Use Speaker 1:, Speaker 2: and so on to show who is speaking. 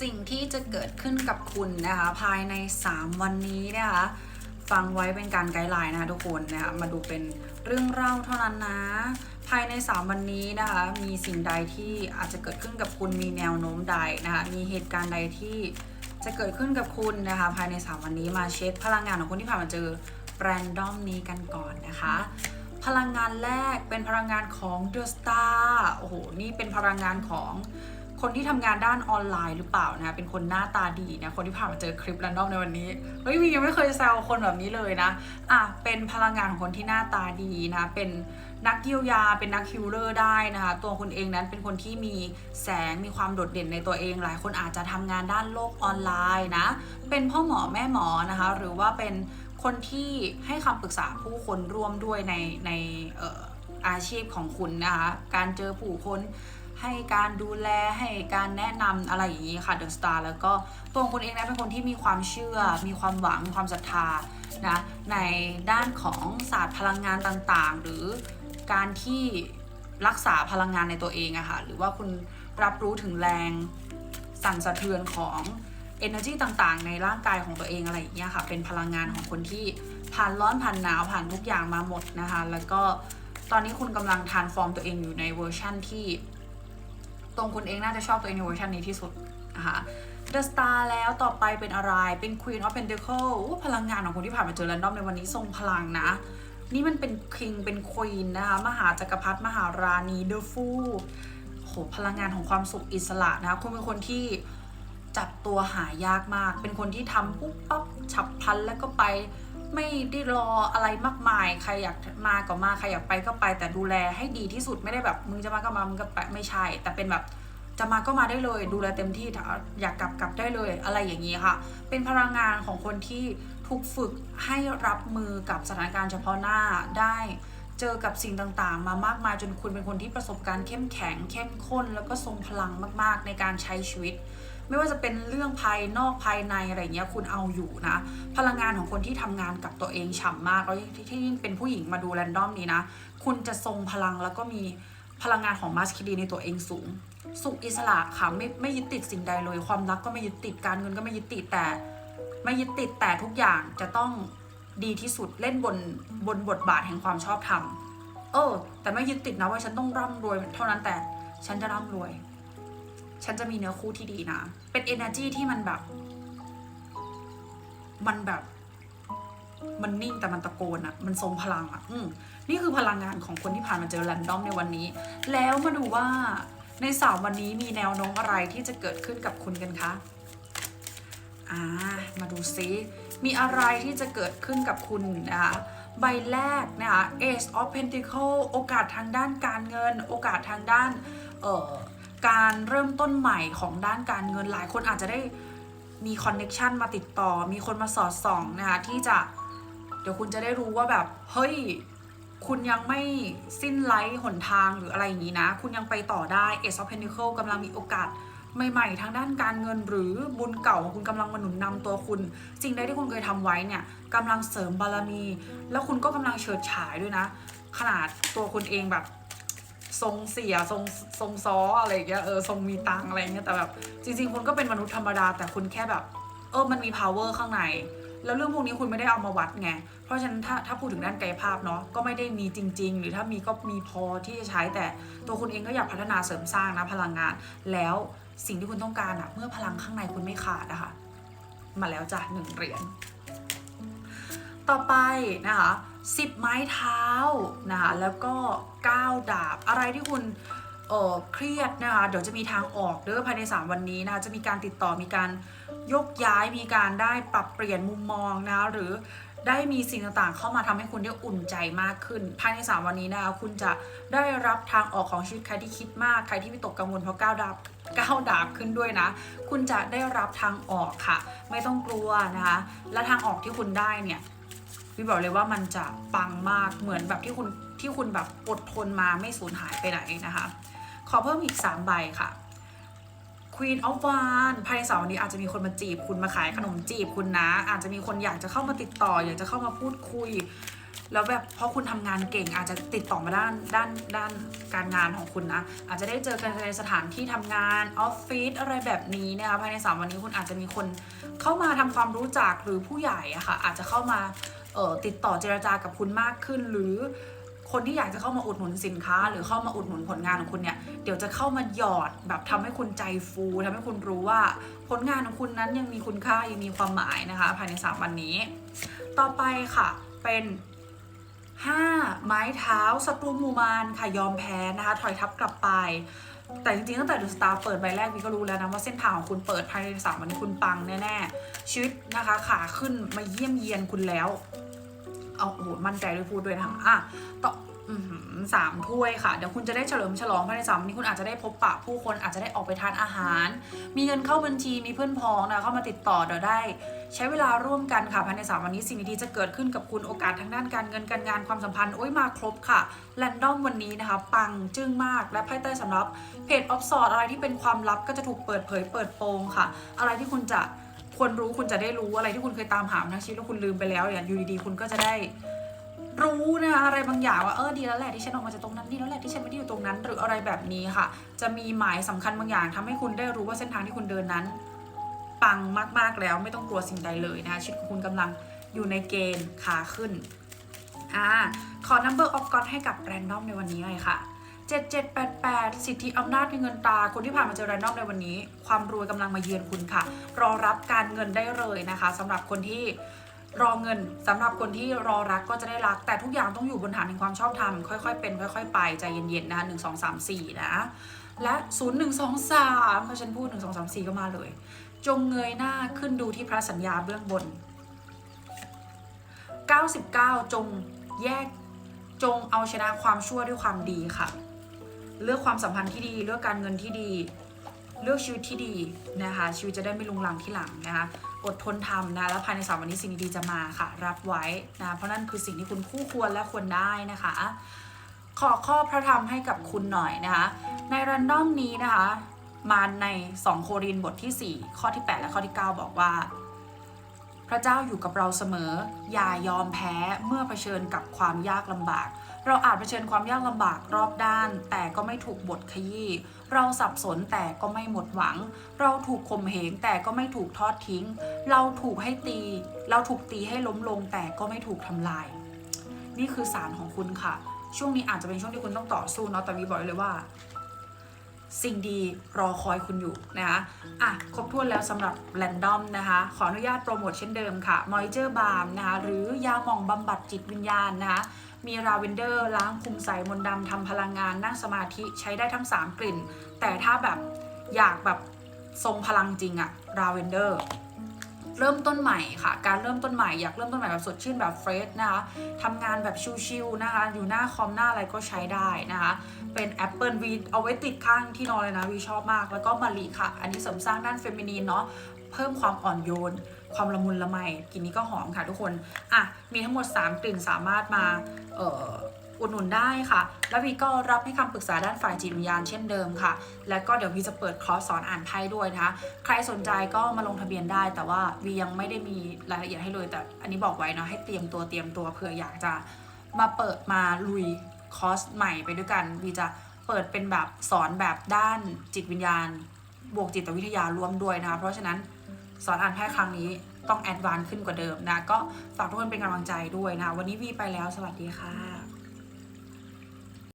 Speaker 1: สิ่งที่จะเกิดขึ้นกับคุณนะคะภายใน 3 วันนี้นะคะฟังไว้เป็นการไกด์ไลน์นะคะทุกคนนะคะมาดูเป็นเรื่องเล่าเท่านั้นนะ ภายใน 3 วันนี้นะคะมีสิ่งใดที่อาจจะเกิดขึ้นกับคุณมีแนวโน้มใดนะคะมีเหตุการณ์ใดที่จะเกิดขึ้นกับคุณนะคะภายใน 3 วันนี้มาเช็คพลังงานของคุณที่ผ่านมาเจอแรนดอมนี้กันก่อนนะคะ พลังงานแรกเป็นพลังงานของ The Star โอ้โหนี่เป็นพลังงานของ คนที่ทำงานด้านออนไลน์หรือเปล่านะเป็นคนหน้าตาดีนะคนที่ผ่านมาเจอคลิปแรนดอมในวันนี้เฮ้ยวียังไม่เคยแซวคนแบบนี้เลยนะอะเป็นพลังงานของคนที่หน้าตาดีนะเป็นนักเยียวยาเป็นนักฮิลเลอร์ได้นะคะตัวคุณเองนั้นเป็นคนที่มีแสงมีความโดดเด่นในตัวเอง หลายคนอาจจะทำงานด้านโลกออนไลน์นะเป็นพ่อหมอแม่หมอนะคะหรือว่าเป็นคนที่ให้คำปรึกษาผู้คนร่วมด้วยในในอออาชีพของคุณนะคะการเจอผู้คน ให้การดูแลให้การแนะนำอะไรอย่างนี้ค่ะเดอะสตาร์แล้วก็ตัวคุณเองนะเป็นคนที่มีความเชื่อ มีความหวังมีความศรัทธานะในด้านของศาสตร์พลังงานต่างๆ หรือการที่รักษาพลังงานในตัวเองอะค่ะหรือว่าคุณรับรู้ถึงแรงสั่นสะเทือนของ energy ต่างๆ ในร่างกายของตัวเองอะไรอย่างเงี้ยค่ะ เป็นพลังงานของคนที่ผ่านร้อนผ่านหนาวผ่านทุกอย่างมาหมดนะคะ แล้วก็ตอนนี้คุณกำลังทานฟอร์มตัวเองอยู่ในเวอร์ชั่นที่ ตรงคุณเองน่าจะชอบตัวเองในเวอร์ชันนี้ที่สุดนะคะ The Star แล้วต่อไปเป็นอะไรเป็น Queen of Pentacle พลังงานของคนที่ผ่านมาเจอแรนดอมในวันนี้ทรงพลังนะ นี่มันเป็น King เป็น Queen นะคะมหาจักรพรรดิมหาราณี The Fool โหพลังงานของความสุขอิสระนะคะคุณเป็นคนที่จับตัวหายากมาก เป็นคนที่ทำปุ๊บปั๊บฉับพลันแล้วก็ไป ไม่ได้รออะไรมากมาย ใครอยากมาก็มา ใครอยากไปก็ไป แต่ดูแลให้ดีที่สุดไม่ได้แบบมึงจะมาก็มา มึงก็ไปไม่ใช่ แต่เป็นแบบจะมาก็มาได้เลย ดูแลเต็มที่อยากกลับกลับได้เลยอะไรอย่างนี้ค่ะ เป็นพลังงานของคนที่ถูกฝึกให้รับมือกับสถานการณ์เฉพาะหน้าได้เจอกับสิ่งต่างๆ มามากมายจนคุณเป็นคนที่ประสบการณ์เข้มแข็งเข้มข้น แล้วก็ทรงพลังมากๆ ในการใช้ชีวิต ไม่ว่าจะเป็นเรื่องภายนอกภายในอะไรเงี้ยคุณเอาอยู่นะ พลังงานของคนที่ทำงานกับตัวเองฉ่ำมากแล้วที่ที่เป็นผู้หญิงมาดูแรนดอมนี้นะ คุณจะทรงพลังแล้วก็มีพลังงานของมาสคิลีในตัวเองสูง สุขอิสระค่ะไม่ไม่ยึดติดสิ่งใดเลย ความรักก็ไม่ยึดติดการเงินก็ไม่ยึดติดแต่ ไม่ยึดติดแต่ทุกอย่างจะต้องดีที่สุดเล่นบนบนบทบาทแห่งความชอบธรรมเออ แต่ไม่ยึดติดนะว่าฉันต้องร่ำรวยเท่านั้นแต่ฉันจะร่ำรวย ฉันจะมีเนื้อคู่ที่ดีนะ เป็น energy ที่มันแบบ มันแบบ มันนิ่งแต่มันตะโกนอะมันทรงพลังอะอืมนี่คือพลังงานของคนที่ผ่านมาเจอแรนดอมในวันนี้ แล้วมาดูว่าในสามวันนี้มีแนวโน้มอะไรที่จะเกิดขึ้นกับคุณกันคะอ่ามาดูซิ มีอะไรที่จะเกิดขึ้นกับคุณนะคะใบแรกนะคะ Ace of Pentacle โอกาสทางด้านการเงิน โอกาสทางด้าน เอ่อ การเริ่มต้นใหม่ของด้านการเงินหลายคนอาจจะได้มีคอนเน็ชันมาติดต่อ มีคนมาสอดส่องนะคะที่จะเดี๋ยวคุณจะได้รู้ว่าแบบ เฮ้ย คุณยังไม่สิ้นไร้หนทางหรืออะไรอย่างนี้นะ คุณยังไปต่อได้ Ace of Pentacle กำลังมีโอกาสใหม่ๆ ทางด้านการเงินหรือบุญเก่าของคุณกำลังมาหนุนนำตัวคุณสิ่งใดที่คุณเคยทำไว้เนี่ยกำลังเสริมบารมี แล้วคุณก็กำลังเฉิดฉายด้วยนะ ขนาดตัวคุณเองแบบ ทรงเสียทรงทรงซ้ออะไรเงี้ยเออทรงมีตังอะไรเงี้ยแต่แบบจริง ๆ คุณก็เป็นมนุษย์ธรรมดา แต่คุณแค่แบบ เออมันมี power ข้างใน แล้วเรื่องพวกนี้คุณไม่ได้เอามาวัดไง เพราะฉะนั้นถ้าถ้าพูดถึงด้านกายภาพเนาะก็ไม่ได้มีจริง ๆ หรือถ้ามีก็มีพอที่จะใช้แต่ตัวคุณเองก็อยากพัฒนาเสริมสร้างนะพลังงาน แล้วสิ่งที่คุณต้องการอะเมื่อพลังข้างในคุณไม่ขาดอะค่ะมาแล้วจ้ะหนึ่งเหรียญต่อไปนะคะ สิบไม้เท้านะคะแล้วก็ก้าดาบอะไรที่คุณเออเครียดนะคะเดี๋ยวจะมีทางออกเด้อภายใน 3 วันนี้นะคะจะมีการติดต่อมีการยกย้ายมีการได้ปรับเปลี่ยนมุมมองนะะหรือได้มีสิ่งต่างๆ เข้ามาทำให้คุณได้อุ่นใจมากขึ้น ภายใน 3 วันนี้นะคะคุณจะได้รับทางออกของชีวิตใครที่คิดมากใครที่วิตกกังวลเพราะก้าวดาบก้าวดาบขึ้นด้วยนะ คุณจะได้รับทางออกค่ะ ไม่ต้องกลัวนะคะและทางออกที่คุณได้เนี่ย วิบอกเลยว่ามันจะปังมากเหมือนแบบที่คุณที่คุณแบบอดทนมาไม่สูญหายไปไหนนะคะ ขอเพิ่มอีก 3 ใบค่ะ Queen of w a n ภายในสามวันนี้อาจจะมีคนมาจีบคุณมาขายขนมจีบคุณนะ อาจจะมีคนอยากจะเข้ามาติดต่อ อยากจะเข้ามาพูดคุย แล้วแบบเพราะคุณทำงานเก่งอาจจะติดต่อมาด้านด้านด้านการงานของคุณนะ อาจจะได้เจอกันในสถานที่ทำงานออฟฟิศอะไรแบบนี้นะคะภายใน 3 วันนี้คุณอาจจะมีคนเข้ามาทำความรู้จักหรือผู้ใหญ่อะค่ะอาจจะเข้ามาติดต่อเจรจากับคุณมากขึ้นหรือคนที่อยากจะเข้ามาอุดหนุนสินค้า หรือเข้ามาอุดหนุนผลงานของคุณเนี่ยเดี๋ยวจะเข้ามาหยอดแบบทำให้คุณใจฟูทำให้คุณรู้ว่าผลงานของคุณนั้นยังมีคุณค่ายังมีความหมายนะคะ ภายใน 3 วันนี้ ต่อไปค่ะเป็น 5 ไม้เท้าศัตรูมูมานค่ะยอมแพ้นะคะ ถอยทับกลับไป แต่จริงๆตั้งแต่ดูสตาร์เปิดใบแรกวีก็รู้แล้วนะว่าเส้นทางของคุณเปิดภายในสามวันนี้คุณปังแน่ๆชีวิตนะคะขาขึ้นมาเยี่ยมเยียนคุณแล้วเอาโอ้โหมั่นใจด้วยพูดด้วยนะคะอะต่อ สามถ้วยค่ะ เดี๋ยวคุณจะได้เฉลิมฉลองภายในสามวันนี้คุณอาจจะได้พบปะผู้คนอาจจะได้ออกไปทานอาหาร มีเงินเข้าบัญชีมีเพื่อนพ้องนะเข้ามาติดต่อเดี๋ยวได้ ใช้เวลาร่วมกันค่ะภายในสามวันนี้สิ่งดีๆจะเกิดขึ้นกับคุณโอกาสทางด้านการเงินการงานความสัมพันธ์โอ้ยมาครบค่ะแรนดอมวันนี้นะคะ ปังจึ้งมากและไพ่ใต้สำรับเพจออฟสอดอะไรที่เป็นความลับก็จะถูกเปิดเผยเปิดโปงค่ะ อะไรที่คุณจะควรรู้คุณจะได้รู้อะไรที่คุณเคยตามหามาทั้งชีวิตแล้วคุณลืมไปแล้วเนี่ยอยู่ดีๆคุณก็จะได้ รู้นะคะอะไรบางอย่างว่าเออดีแล้วแหละที่ฉันออกมาจากตรงนั้นดีแล้วแหละที่ฉันไม่ได้อยู่ตรงนั้น หรืออะไรแบบนี้ค่ะ จะมีหมายสำคัญบางอย่างทำให้คุณได้รู้ว่าเส้นทางที่คุณเดินนั้น ปังมากๆแล้วไม่ต้องกลัวสิ่งใดเลยนะคะชีวิตของคุณกำลังอยู่ในเกณฑ์ขาขึ้นอ่าขอ number of God ให้กับ random ในวันนี้เลยค่ะ7788 สิทธิอำนาจในเงินตา คนที่ผ่านมาเจอ random ในวันนี้ ความรวยกำลังมาเยือนคุณค่ะ รอรับการเงินได้เลยนะคะสำหรับคนที่ รอเงินสำหรับคนที่รอรักก็จะได้รัก แต่ทุกอย่างต้องอยู่บนฐานแห่งความชอบธรรมค่อยๆเป็นค่อย ๆ ไปใจเย็นๆนะคะ1 2 3 4นะ และ 0 1 2 3พอฉันพูด 1 2 3 4 ก็มาเลย จงเงยหน้าขึ้นดูที่พระสัญญาเบื้องบน 99 จงแยกจงเอาชนะความชั่วด้วยความดีค่ะ เลือกความสัมพันธ์ที่ดี เลือกการเงินที่ดี เลือกชีวิตที่ดีนะคะชีวิตจะได้ไม่ลุงลังที่หลังนะคะ อดทนทำนะแล้วภายในสามวันนี้สิ่งดีๆจะมาค่ะ รับไว้นะเพราะนั่นคือสิ่งที่คุณคู่ควรและควรได้นะคะ ขอข้อพระธรรมให้กับคุณหน่อยนะคะ ในรันดอมนี้นะคะ มาใน 2 โครินบทที่ 4 ข้อที่ 8 และข้อที่ 9 บอกว่า พระเจ้าอยู่กับเราเสมอ อย่ายอมแพ้เมื่อเผชิญกับความยากลำบากเราอาจเผชิญความยากลำบากรอบด้าน แต่ก็ไม่ถูกบทขยี้ เราสับสนแต่ก็ไม่หมดหวัง เราถูกข่มเหงแต่ก็ไม่ถูกทอดทิ้ง เราถูกให้ตี เราถูกตีให้ล้มลงแต่ก็ไม่ถูกทำลาย นี่คือสารของคุณค่ะ ช่วงนี้อาจจะเป็นช่วงที่คุณต้องต่อสู้เนาะแต่วีบอกเลยว่า สิ่งดีรอคอยคุณอยู่นะคะอะครบถ้วนแล้วสำหรับแรนดอมนะคะ ขออนุญาตโปรโมทเช่นเดิมค่ะมอยเจอร์บาร์มนะคะหรือยาหม่องบำบัดจิตวิญญาณนะคะมีราเวนเดอร์ล้างคุมใสมนดำทำพลังงานนั่งสมาธิใช้ได้ทั้ง 3 กลิ่น แต่ถ้าแบบอยากแบบทรงพลังจริงอะราเวนเดอร์ เริ่มต้นใหม่ค่ะ การเริ่มต้นใหม่อยากเริ่มต้นใหม่แบบสดชื่นแบบเฟรชนะคะทำงานแบบชิลๆนะคะ อยู่หน้าคอมหน้าอะไรก็ใช้ได้นะคะ เป็น Apple V เอาไว้ติดข้างที่นอนเลยนะวีชอบมาก แล้วก็มารีค่ะ อันนี้เสริมสร้างด้านเฟมินีนเนาะเพิ่มความอ่อนโยน ความละมุนละไมกลิ่นนี้ก็หอมค่ะทุกคน อะ มีทั้งหมด 3 กลิ่นสามารถมาเอ่อ อุดหนุนได้ค่ะ แล้ววีก็รับให้คำปรึกษาด้านฝ่ายจิตวิญญาณเช่นเดิมค่ะ แล้วก็เดี๋ยววีจะเปิดคอร์สสอนอ่านไพ่ด้วยนะคะ ใครสนใจก็มาลงทะเบียนได้ แต่ว่าวียังไม่ได้มีรายละเอียดให้เลย แต่อันนี้บอกไว้นะให้เตรียมตัวเตรียมตัวเผื่ออยากจะมาเปิดมาลุยคอร์สใหม่ไปด้วยกันวีจะเปิดเป็นแบบสอนแบบด้านจิตวิญญาณ บวกจิตวิทยารวมด้วยนะคะ เพราะฉะนั้นสอนอ่านไพ่ครั้งนี้ต้องแอดวานซ์ขึ้นกว่าเดิมนะ ก็ฝากทุกคนเป็นกำลังใจด้วยนะ วันนี้วีไปแล้ว สวัสดีค่ะ